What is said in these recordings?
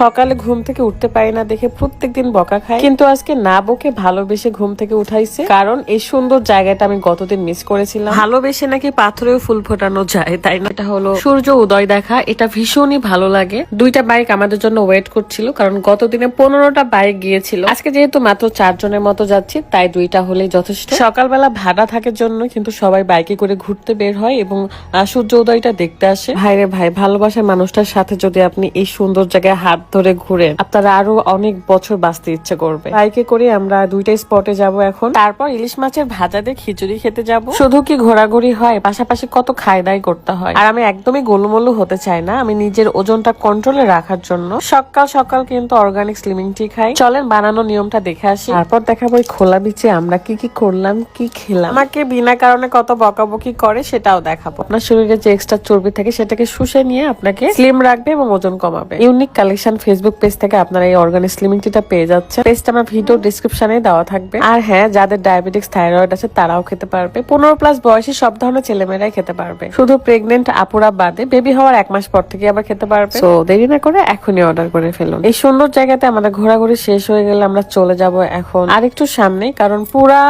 সকালে ঘুম থেকে উঠতে পারি না দেখে প্রত্যেকদিন বকা খায় কিন্তু আজকে না বকে ভালোবেসে ঘুম থেকে উঠাইছে। কারণ এই সুন্দর জায়গাটা আমি গতদিন মিস করেছিলাম। ভালোবেসে নাকি পাথরেও ফুল ফোটানো যায় তাই না? এটা হলো সূর্য উদয় দেখা। এটা ভীষণই ভালো লাগে। দুইটা বাইক আমাদের জন্য ওয়েট করছিল কারণ গতদিনে পনেরোটা বাইক গিয়েছিল। আজকে যেহেতু মাত্র চারজনের মতো যাচ্ছি তাই দুইটা হলেই যথেষ্ট। সকালবেলা ভাড়া থাকার জন্য কিন্তু সবাই বাইকে করে ঘুরতে বের হয় এবং সূর্য উদয়টা দেখতে আসে। ভাইরে ভাই ভালোবাসার মানুষটার সাথে যদি আপনি এই সুন্দর জায়গায় হাত ধরে ঘুরে আপনারা আরও অনেক বছর বাঁচতে ইচ্ছে করবে। বাইকে করে আমরা দুইটা স্পটে যাব এখন। তারপর ইলিশ মাছের ভাজা দিয়ে খিচুড়ি খেতে যাব। শুধু কি ঘোরাঘুরি হয়, পাশাপাশি কত খাই দাই করতে হয়। আর আমি একদমই গোলুমলু হতে চাই না, আমি নিজের ওজনটা কন্ট্রোলে রাখার জন্য। সকাল সকাল কিন্তু অর্গানিক স্লিমিং টি খাই। চলেন বানানো নিয়মটা দেখে আসি। তারপর দেখাবো এই খোলা বিচে আমরা কি কি করলাম, কি খেলাম। আমাকে বিনা কারণে কত বকাবকি করে সেটাও দেখাবো। আপনার শরীরে যে এক্সট্রা চর্বি থাকে সেটাকে শুষে নিয়ে আপনাকে স্লিম রাখবে এবং ওজন কমাবে। ইউনিক কালেকশন ফেসবুক পেজ থেকে আপনারা এই অর্গানিক স্লিমিং টিটা পেয়ে যাচ্ছেন পেজটা আমার ভিডিও ডিসক্রিপশনে দেওয়া থাকবে। আর হ্যাঁ যাদের ডায়াবেটিক্স থাইরয়েড আছে তারাও খেতে পারবে। পনেরো প্লাস বয়সে সব ধরনের ছেলেমেয়েরাই খেতে পারবে। শুধু প্রেগনেন্ট আপুরা বাদে বেবি হওয়ার এক মাস পর থেকে আবার খেতে পারবে। তো দেরি না করে এখনই অর্ডার করে ফেলুন। এই সুন্দর জায়গাতে আমাদের ঘোরাঘুরি শেষ হয়ে গেলে আমরা চলে যাব এখন আরেকটু সামনে কারণ পুরা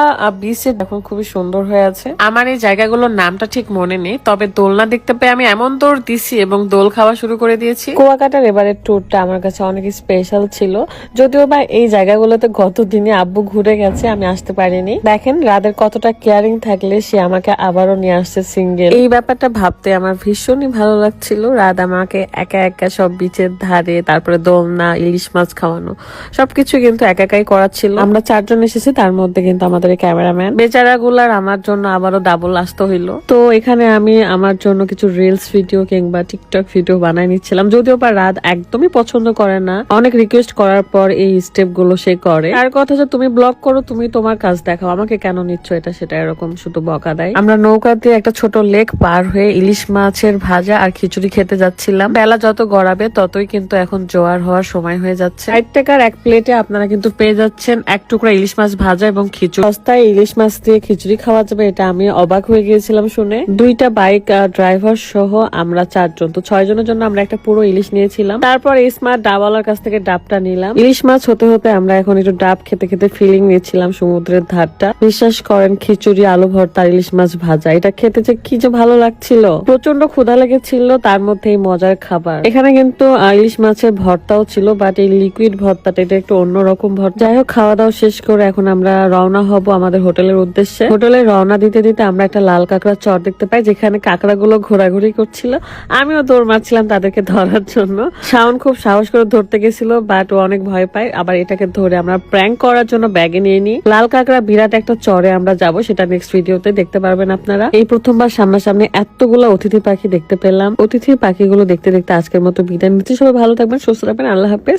বিচের এখন খুবই সুন্দর হয়ে আছে। আমার এই জায়গাগুলোর নামটা ঠিক মনে নেই তবে দোলনা দেখতে পেয়ে আমি এমন দৌড় দিছি এবং দোল খাওয়া শুরু করে দিয়েছি। কুয়াকাটার এবারের ট্যুরটা আমার কাছে অনেক স্পেশাল ছিল। যদিও বা এই জায়গাগুলোতে গত দিনে আব্বু ঘুরে গেছে, আমি আসতে পারিনি। দেখেন, রাদের কতটা কেয়ারিং থাকলে সে আমাকে আবারও নিয়ে আসছে সিঙ্গেল এই ব্যাপারটা ভাবতে আমার ভীষণই ভালো লাগছিল। রাত আমাকে একা একা সব বিচের ধারে, তারপরে দোলনা, ইলিশ মাছ খাওয়ানো, সবকিছু কিন্তু একা একাই করাচ্ছিল। আমরা চারজন এসেছি, তার মধ্যে কিন্তু আমাদের ক্যামেরাম্যান বেচারা গুলার আমার জন্য আবারও ডাবল আসতে হইল। তো এখানে আমি আমার জন্য কিছু রিলস ভিডিও কিংবা টিকটক ভিডিও বানাই নিচ্ছিলাম। যদিও বা রাত একদমই পছন্দ করে না, অনেক রিকোয়েস্ট করার পর এই স্টেপগুলো সে করে। আর কথা যে তুমি ব্লগ করো, তুমি তোমার কাজ দেখাও। আমাকে কেন নিচ্ছ এটা, সেটা এরকম শুধু বকা দেয়। আমরা নৌকা দিয়ে একটা ছোট লেক পার হয়ে ইলিশ মাছের ভাজা আর খিচুড়ি খেতে যাচ্ছিলাম। বেলা যত গড়াবে, ততই কিন্তু এখন জোয়ার হওয়ার সময় হয়ে যাচ্ছে। ষাট টাকার এক প্লেটে আপনারা কিন্তু পেয়ে যাচ্ছেন এক টুকরা ইলিশ মাছ ভাজা এবং খিচুড়ি। সস্তায় ইলিশ মাছ দিয়ে খিচুড়ি খাওয়া যাবে, এটা আমি অবাক হয়ে গিয়েছিলাম শুনে। দুইটা বাইক ড্রাইভার সহ আমরা চারজন। তো ছয় জনের জন্য আমরা একটা পুরো ইলিশ নিয়েছিলাম। তারপর এই ডাবওয়ালার কাছ থেকে ডাবটা নিলাম। ইলিশ মাছ হতে হতে আমরা এখন একটু ডাব খেতে খেতে ফিলিং নিচ্ছিলাম সমুদ্রের ধারটা। বিশ্বাস করেন, খিচুড়ি, আলু ভর্তা ইলিশ মাছ ভাজা। এটা খেতে যে কি যে ভালো লাগছিল। প্রচণ্ড ক্ষুধা লেগেছিল, তার মধ্যে মজার খাবার। এখানে কিন্তু ইলিশ মাছের ভর্তাও ছিল বাট এই লিকুইড ভর্তাটা, এটা একটু অন্যরকম ভর্তা। যাই হোক খাওয়া দাওয়া শেষ করে এখন আমরা রওনা হব আমাদের হোটেলের উদ্দেশ্যে। হোটেলে রওনা দিতে দিতে আমরা একটা লাল কাঁকড়ার চর দেখতে পাই, যেখানে কাঁকড়াগুলো ঘোরাঘুরি করছিল। আমিও দৌড় মারছিলাম তাদেরকে ধরার জন্য। শাওন খুব সাহস করে ধরতে গেছিল বাট ও অনেক ভয় পায়। আবার এটাকে ধরে আমরা প্র্যাঙ্ক করার জন্য ব্যাগে নিয়ে নিই। লাল কাঁকড়া বিরাট একটা চরে আমরা যাব, সেটা নেক্সট ভিডিওতে দেখতে পারবেন আপনারা। এই প্রথমবার সামনাসামনি এতগুলো অতিথি পাখি দেখতে পেলাম। অতিথি পাখিগুলো দেখতে দেখতে আজকের মতো বিদায় নিচ্ছি। সবাই ভালো থাকবেন, সুস্থ থাকবেন, আল্লাহ হাফেজ।